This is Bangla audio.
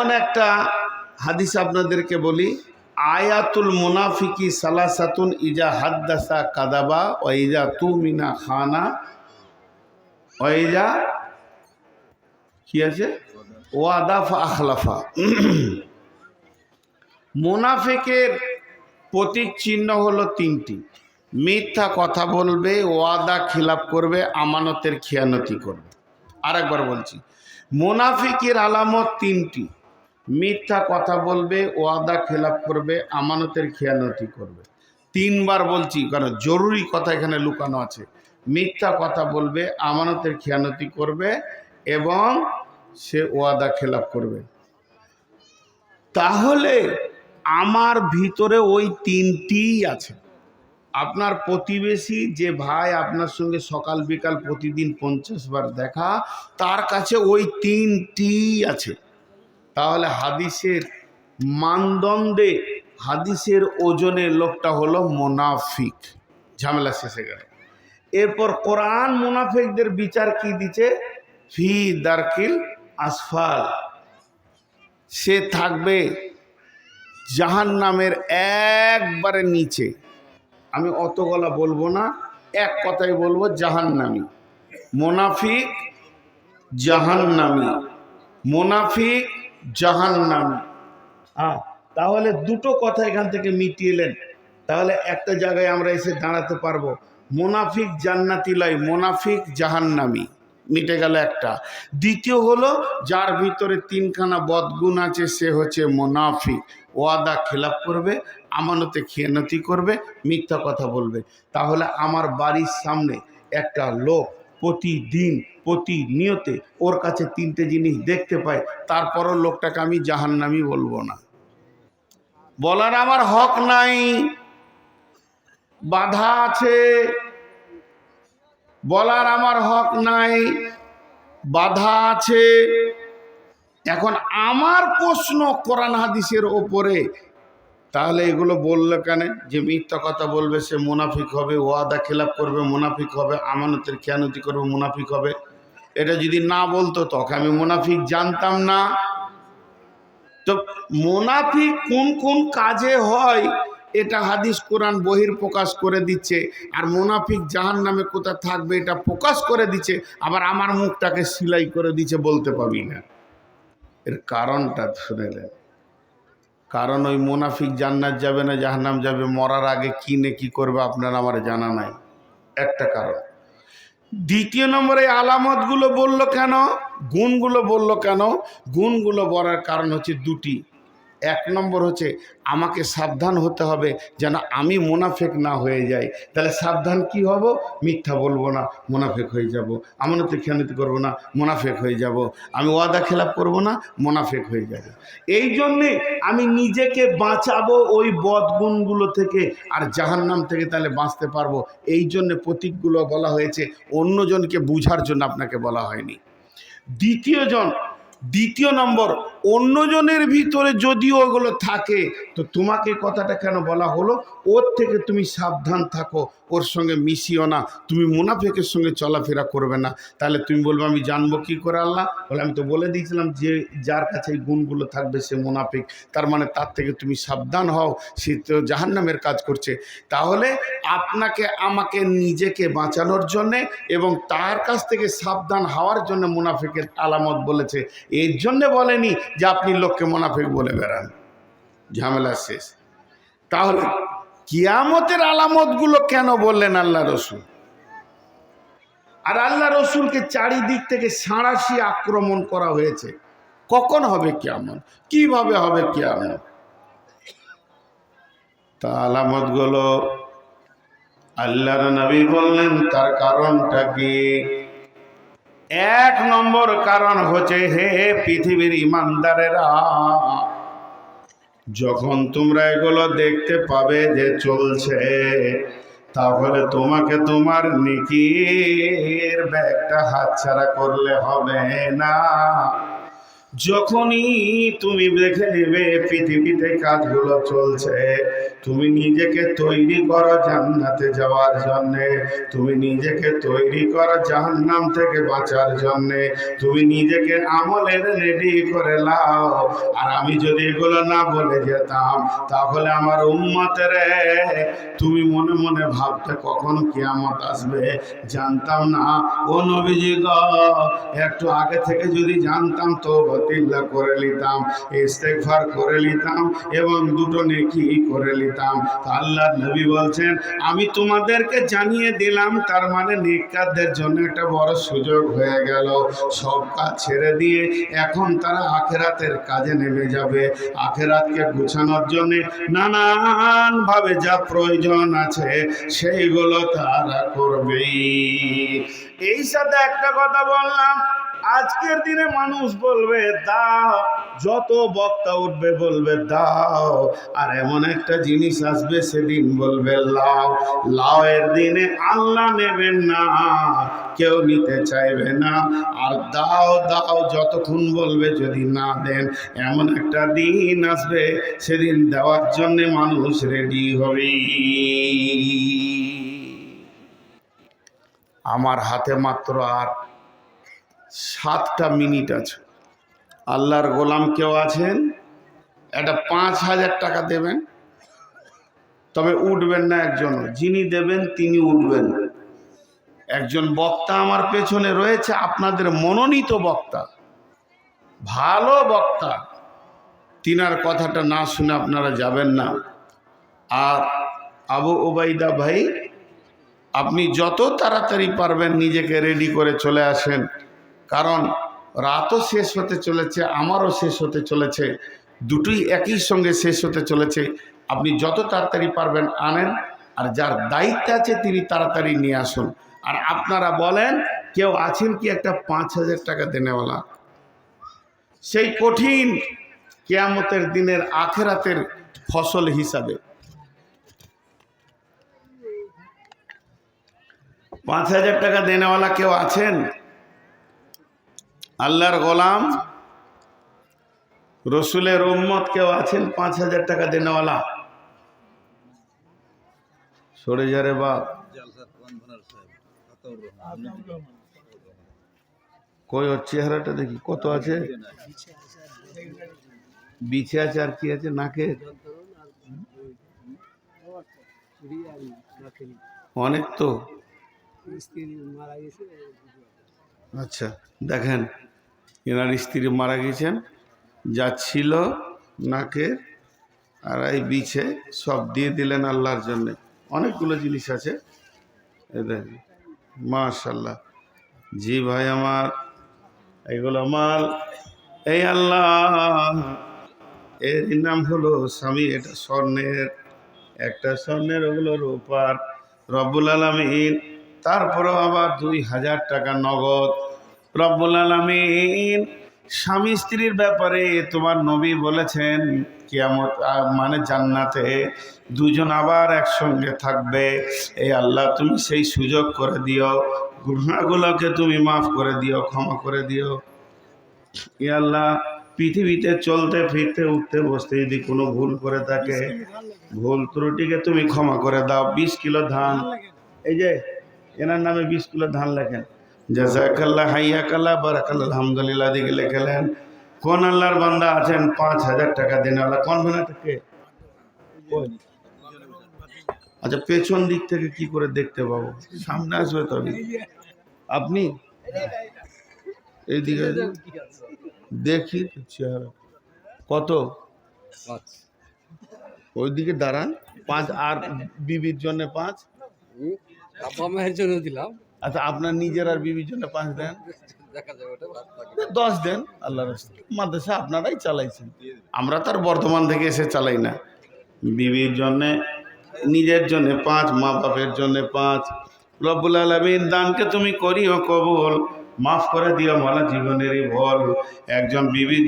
যেমন একটা হাদিস আপনাদেরকে বলি, আয়াতুল মুনাফিকি সালাসাতুন ইজা হাদ্দাসা কাদাবা ও ইজা তু মিনা খানা ও ইজা কি আছে? ওয়াদাফা আখলাফা। মুনাফিকের প্রতীক চিহ্ন হলো তিনটি। মিথ্যা কথা বলবে, ওয়াদা খিলাপ করবে, আমানতের খেয়ানতি করবে। আরেকবার বলছি, মুনাফিকের আলামত তিনটি। মিথ্যা কথা বলবে, ওয়াদা খেলাপ করবে, আমানতের খেয়ানতি করবে। তিনবার বলছি কারণ জরুরি কথা এখানে লুকানো আছে। মিথ্যা কথা বলবে, আমানতের খেয়ানতি করবে এবং সে ওয়াদা খেলাপ করবে। তাহলে আমার ভিতরে ওই তিনটিই আছে। আপনার প্রতিবেশী, যে ভাই আপনার সঙ্গে সকাল বিকাল প্রতিদিন পঞ্চাশ বার দেখা, তার কাছে ওই তিনটিই আছে। তাহলে হাদিসের মানদণ্ডে হাদিসের ওজনে লোকটা হলো মোনাফিক। ঝামেলা শেষে গেল। এরপর কোরআন মোনাফিকদের বিচার কি দিচ্ছে ফি দারকিল আসফাল। সে থাকবে জাহান নামের একবারে নিচে। আমি অত গলা বলব না, এক কথাই বলব, জাহান্নামি। মোনাফিক জাহান্নামি। মোনাফিক জাহান্নামি। হ্যাঁ তাহলে দুটো কথা এখান থেকে মিটিয়েলেন তাহলে একটা জায়গায় আমরা এসে দাঁড়াতে পারব। মোনাফিক জান্নাতি লয় মোনাফিক জাহান্নামি। মিটে গেল একটা। দ্বিতীয় হলো, যার ভিতরে তিনখানা বদগুণ আছে, সে হচ্ছে মোনাফিক। ওয়াদা খেলাপ করবে, আমানতে খেয়ানতি করবে, মিথ্যা কথা বলবে। তাহলে আমার বাড়ির সামনে একটা লোক প্রতিদিন, প্রতিনিয়তে ওর কাছে তিনটে জিনিস দেখতে পাই, তারপরও লোকটাকে আমি জাহান্নামি বলব না। বলার আমার হক নাই, বাধা আছে। বলার আমার হক নাই, বাধা আছে। এখন আমার প্রশ্ন কোরআন হাদিসের ওপরে তাহলে এগুলো বলল কেন? যে মিথ্যা কথা বলবে, সে মুনাফিক হবে, ওয়াদা খেলাপ করবে, মুনাফিক হবে, আমানতের খেয়ানতি করবে, মুনাফিক হবে। এটা যদি না বলতো তখন আমি মুনাফিক জানতাম না। তো মুনাফিক কোন কোন কাজে হয়, এটা হাদিস কোরআন বহির প্রকাশ করে দিচ্ছে। আর মুনাফিক জাহান নামে কোথা থাকবে, এটা প্রকাশ করে দিচ্ছে। আবার আমার মুখটাকে সিলাই করে দিচ্ছে, বলতে পাবি না। এর কারণটা শুনেলেন কারণ ওই মুনাফিক জান্নাত যাবে না, জাহান্নাম যাবে, মরার আগে কি নে কি করবে আপনার আমার জানা নাই। একটা কারণ। দ্বিতীয় নম্বরে আলামতগুলো বলল কেন? গুণগুলো বলল কেন? গুণগুলো বলার কারণ হচ্ছে দুটি। এক নম্বর হচ্ছে আমাকে সাবধান হতে হবে যেন আমি মোনাফেক না হয়ে যাই। তাহলে সাবধান কি হব? মিথ্যা বলব না, মোনাফেক হয়ে যাব। আমানতে খেয়ানতি করব না, মোনাফেক হয়ে যাব। আমি ওয়াদা খেলাপ করব না, মোনাফেক হয়ে যাব। এই জন্যে আমি নিজেকে বাঁচাবো ওই বদগুণগুলো থেকে আর জাহান্নাম থেকে তাহলে বাঁচতে পারব। এই জন্যে প্রতীকগুলো বলা হয়েছে, অন্যজনকে বুঝার জন্য আপনাকে বলা হয়নি। দ্বিতীয় জন, দ্বিতীয় নম্বর অন্যজনের ভিতরে যদিও ওগুলো থাকে, তো তোমাকে কথাটা কেন বলা হলো? ওর থেকে তুমি সাবধান থাকো, ওর সঙ্গে মিশিও না। তুমি মুনাফেকের সঙ্গে চলাফেরা করবে না। তাহলে তুমি বলবে, আমি জানব কী করে আল্লাহ? বলে, আমি তো বলে দিয়েছিলাম যে যার কাছে এই গুণগুলো থাকবে সে মুনাফিক। তার মানে তার থেকে তুমি সাবধান হও, সে তো জাহান্নামের কাজ করছে। তাহলে আপনাকে, আমাকে, নিজেকে বাঁচানোর জন্যে এবং তার কাছ থেকে সাবধান হওয়ার জন্য মুনাফিকের আলামত বলেছে। এর জন্যে বলেনি যে আপনি লোককে মোনাফিক বলে বেড়ান। ঝামেলা শেষ। তাহলে কিয়ামতের আলামতগুলো কেন বললেন আল্লাহ রসুল? আর আল্লাহ রসুলকে চারিদিক থেকে সাঁড়াশি আক্রমণ করা হয়েছে। কখন হবে কিয়ামত? কীভাবে হবে কিয়ামত? তা আলামতগুলো আল্লাহর নবী বললেন, তার কারণটা কি? এক নম্বর কারণ হচ্ছে হে পৃথিবীর ইমানদারেরা, যখন তোমরা এগুলো দেখতে পাবে যে চলছে, তাহলে তোমাকে তোমার নিকির ব্যাগটা হাতছাড়া করলে হবে না। যখনই তুমি দেখে নেবে পৃথিবীতে কাজগুলো চলছে, তুমি নিজেকে তৈরি করো জান্নাতে যাওয়ার জন্যে, তুমি নিজেকে তৈরি করো জাহান্নাম থেকে বাঁচার জন্যে, তুমি নিজেকে আমলের রেডি করে লাও আর আমি যদি এগুলো না বলে যেতাম, তাহলে আমার উম্মতের, তুমি মনে মনে ভাবতে কখন কিয়ামত আসবে? জানতাম না। ও নবীজি গো, একটু আগে থেকে যদি জানতাম তো বতিল্লা করে নিতাম, ইস্তেগফার করে নিতাম এবং দুটো নেকি করে নিতাম। আল্লাহ নবী বলছেন, আমি তোমাদেরকে জানিয়ে দিলাম, তার মানে নেককারদের জন্য একটা বড় সুযোগ হয়ে গেল। সব কাজ ছেড়ে দিয়ে এখন তারা আখেরাতের কাজে নেমে যাবে। আখেরাতকে গুছানোর জন্য নানান ভাবে যা প্রয়োজন আছে, সেইগুলো তারা করবেই। এই সাথে একটা কথা বললাম আজকের দিনে মানুষ বলবে, দাও, যত বক্তা উঠবে বলবে, দাও। আর এমন একটা জিনিস আসবে, সেদিন বলবে, লাও। লাও এর দিনে আল্লাহ নেবেন না, কেউ নিতে চাইবে না। আর দাও দাও, যতক্ষণ বলবে যদি না দেন, এমন একটা দিন আসবে, সেদিন দেওয়ার জন্যে মানুষ রেডি হবে। আমার হাতে মাত্র আর সাতটা মিনিট আছে। আল্লাহর গোলাম কেউ আছেন? একটা পাঁচ হাজার টাকা দেবেন। তবে উঠবেন না একজন। যিনি দেবেন, তিনি উঠবেন। একজন বক্তা আমার পেছনে রয়েছে, আপনাদের মনোনীত বক্তা। ভালো বক্তা। তিনার কথাটা না শুনে আপনারা যাবেন না। আর আবু ওবাইদা ভাই, আপনি যত তাড়াতাড়ি পারবেন নিজেকে রেডি করে চলে আসেন। কারণ রাতও শেষ হতে চলেছে, আমারও শেষ হতে চলেছে, দুটোই একই সঙ্গে শেষ হতে চলেছে। আপনি যত তাড়াতাড়ি পারবেন আনেন, আর যার দায়িত্ব আছে তিনি তাড়াতাড়ি নিয়ে আসুন। আর আপনারা বলেন, কেউ আছেন কি একটা পাঁচ হাজার টাকা দেনেওয়ালা? সেই কঠিন কেয়ামতের দিনের আখেরাতের ফসল হিসাবে। পাঁচ হাজার টাকা দেনেওয়ালা কেউ আছেন? আল্লাহর গোলাম, রসুলের উম্মত কেউ আছেন? পাঁচ হাজার টাকা দেনেওয়ালা। সরে যারে বা কই ওর চেহারাটা দেখি, কত আছে? বিছে আছে আর কি আছে? নাকে? অনেক তো। আচ্ছা দেখেন। এনার স্ত্রী মারা গেছেন, যা ছিল নাকের আর এই বিছে সব দিয়ে দিলেন আল্লাহর জন্য। অনেকগুলো জিনিস আছে। দেখেন মাশাল্লাহ জি ভাই আমার, এগুলো মাল। এই আল্লাহ, এর নাম হলো স্বামী, এটা স্বর্ণের, একটা স্বর্ণের ওগুলো রূপার, রব্বুল আলমিন। তারপরেও আবার দুই হাজার টাকা নগদ। রব্বুল আলমিন, স্বামী স্ত্রীর ব্যাপারে তোমার নবী বলেছেন, কিয়ামত মানে জান্নাতে দুজন আবার একসঙ্গে থাকবে। এই আল্লাহ, তুমি সেই সুযোগ করে দিও গুণাগুলোকে তুমি মাফ করে দিও, ক্ষমা করে দিও। এ আল্লাহ, পৃথিবীতে চলতে, ফিরতে, উঠতে, বসতে যদি কোনো ভুল করে থাকে, ভুল ত্রুটিকে তুমি ক্ষমা করে দাও। বিশ কিলো ধান, এই যে, এনার নামে বিশ কিলো ধান লেখেন। জাজাকাল্লাহ হাইয়াকাল্লাহ বারাকাল্লাহ আলহামদুলিল্লাহ দিকে লেখেলেন কোন আল্লাহর বান্দা আছেন পাঁচ হাজার টাকা দিনওয়ালা কোন ভানা থেকে? আচ্ছা পেছন দিক থেকে কি করে দেখতে পাবো? সামনে আসবে তবে। আপনি? এইদিকে দেখি চেহারা। কত? ওইদিকে দাঁড়ান পাঁচ আর বিবির জন্য পাঁচ। আব্বা মায়ের জন্য দিলাম। আচ্ছা আপনার নিজের আর বিবির জন্য পাঁচ দেন। দশ দেন আল্লাহ মাদ্রাসা আপনারাই চালাইছেন। আমরা তার বর্তমান থেকে এসে চালাই না। বিবির জন্যে নিজের জন্যে পাঁচ মা বাপের জন্যে পাঁচ। রব্বুল আলমীর দানকে তুমি করিও কবুল। মাফ করে দিও মালা জীবনেরই ভল। একজন বিবির